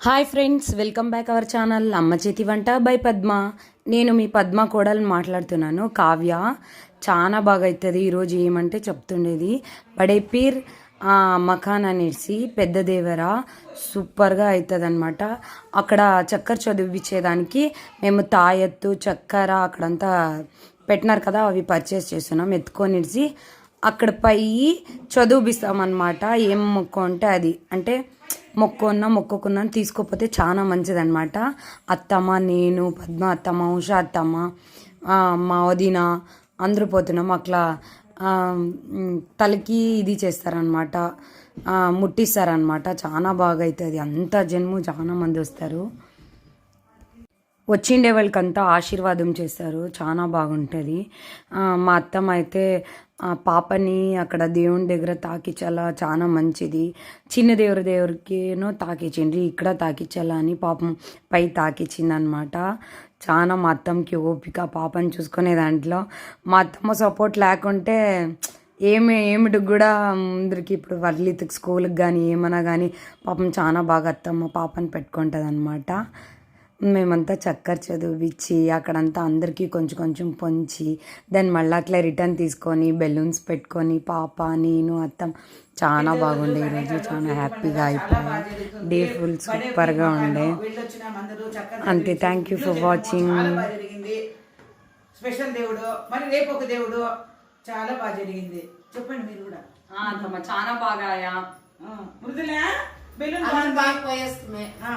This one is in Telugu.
Hi friends welcome back our channel అమ్మ చేతి వంట బై పద్మ నేను మీ పద్మ కోడలు మాట్లాడుతున్నాను కావ్య. చాలా బాగా అవుతుంది ఈరోజు ఏమంటే చెప్తుండేది బడే పీర్ మఖాన్ అనేసి పెద్ద దేవర సూపర్గా అవుతుంది అనమాట అక్కడ చక్కెర చదివించేదానికి మేము తాయత్తు చక్కెర అక్కడంతా పెట్టినారు కదా అవి పర్చేస్ చేస్తున్నాం ఎత్తుకొనిసి అక్కడ పై చదువుపిస్తామన్నమాట. ఏం మొక్కు అంటే అది అంటే మొక్కున్నా మొక్కుకున్నా తీసుకోకపోతే చాలా మంచిదన్నమాట. అత్తమ్మ నేను పద్మ అత్తమ్మ ఉష అత్తమ్మ మా వదిన అందరూ పోతున్నాం. అట్లా తలకి ఇది చేస్తారనమాట ముట్టిస్తారనమాట చాలా బాగా అవుతుంది అంత జన్ము చాలా మంది వస్తారు. వచ్చిండే వాళ్ళకంతా ఆశీర్వాదం చేశారు. చాలా బాగుంటుంది. మా అత్తమ్మ అయితే ఆ పాపని అక్కడ దేవుని దగ్గర తాకించాలా చాలా మంచిది. చిన్న దేవుడి దేవుడికినో తాకిచ్చిండ్రి ఇక్కడ తాకిచ్చాలా అని పాపం పై తాకిచ్చింది అనమాట చాలా మా అత్తమ్మకి ఓపిక పాపని చూసుకునే దాంట్లో. మా అత్తమ్మ సపోర్ట్ లేకుంటే ఏమి ఏమిటి కూడా ముందరికి ఇప్పుడు వర్లితకి స్కూల్కి కానీ ఏమన్నా కానీ పాపం చాలా బాగా అత్తమ్మ పాపని పెట్టుకుంటుంది అనమాట మేమంతా చక్కెర చదివిచ్చి అక్కడంతా అందరికీ కొంచెం కొంచెం పొంచి దాన్ని మళ్ళీ అట్లా రిటర్న్ తీసుకొని బెలూన్స్ పెట్టుకొని పాప నేను అత్తం చాలా బాగుండే ఈరోజు చాలా హ్యాపీగా అయిపోయాయి డే ఫుల్ సూపర్గా ఉండే. అంతే thank you for watching special దేవుడు మరి రేపు ఒక దేవుడు చాలా బాగా జరిగింది. చెప్పండి మీరు కూడా. చాలా బాగా ఆ, మృదులా? బెలూన్ బాగా పోయేస్తుంది. ఆ,